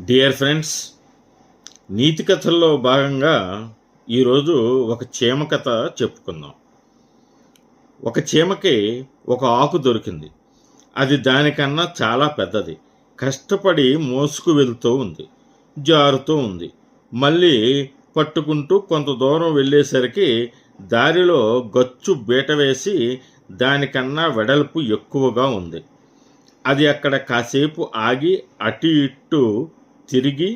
Dear friends నీతి కథల్లో భాగంగా ఈరోజు ఒక చీమ కథ చెప్పుకుందాం. ఒక చీమకి ఒక ఆకు దొరికింది. అది దానికన్నా చాలా పెద్దది. కష్టపడి మోసుకు వెళ్తూ ఉంది. జారుతూ ఉంది. మళ్ళీ పట్టుకుంటూ కొంత దూరం వెళ్ళేసరికి దారిలో గచ్చు బీట వేసి దానికన్నా వెడల్పు ఎక్కువగా ఉంది. అది అక్కడ కాసేపు ఆగి అటు ఇటు తిరిగి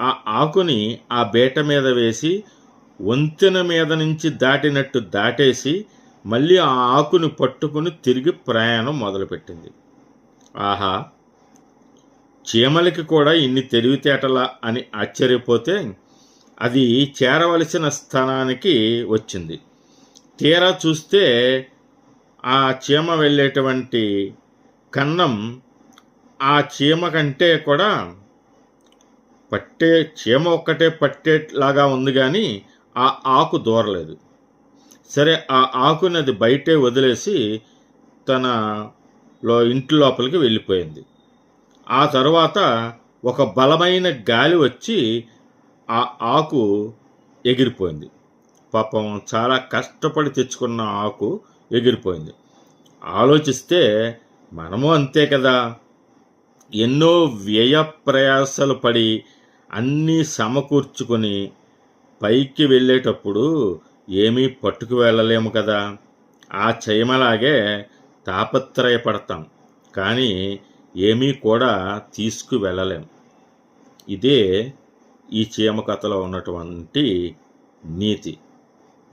ఆ ఆకుని ఆ బేట మీద వేసి వంతెన మీద నుంచి దాటినట్టు దాటేసి మళ్ళీ ఆ ఆకుని పట్టుకుని తిరిగి ప్రయాణం మొదలుపెట్టింది. ఆహా! చీమలకి కూడా ఇన్ని తెలివితేటలా అని ఆశ్చర్యపోతే అది చేరవలసిన స్థానానికి వచ్చింది. తీరా చూస్తే ఆ చీమ వెళ్ళేటువంటి కన్నం ఆ చీమ కంటే కూడా పట్టే చీమ ఒక్కటే పట్టేలాగా ఉంది కానీ ఆ ఆకు దూరలేదు. సరే ఆ ఆకుని అది బయటే వదిలేసి తనలో ఇంటి లోపలికి వెళ్ళిపోయింది. ఆ తర్వాత ఒక బలమైన గాలి వచ్చి ఆ ఆకు ఎగిరిపోయింది. పాపం చాలా కష్టపడి తెచ్చుకున్న ఆకు ఎగిరిపోయింది. ఆలోచిస్తే మనము అంతే కదా. ఎన్నో వ్యయ ప్రయాసాలు పడి అన్నీ సమకూర్చుకొని పైకి వెళ్ళేటప్పుడు ఏమీ పట్టుకు వెళ్ళలేము కదా. ఆ చయమలాగే తాపత్రయపడతాం. కానీ ఏమీ కూడా తీసుకు వెళ్ళలేం. ఇదే ఈ చీమ కథలో ఉన్నటువంటి నీతి.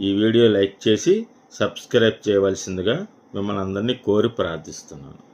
ఈ వీడియో లైక్ చేసి సబ్స్క్రైబ్ చేయవలసిందిగా మిమ్మల్ని అందరినీ కోరి ప్రార్థిస్తున్నాను.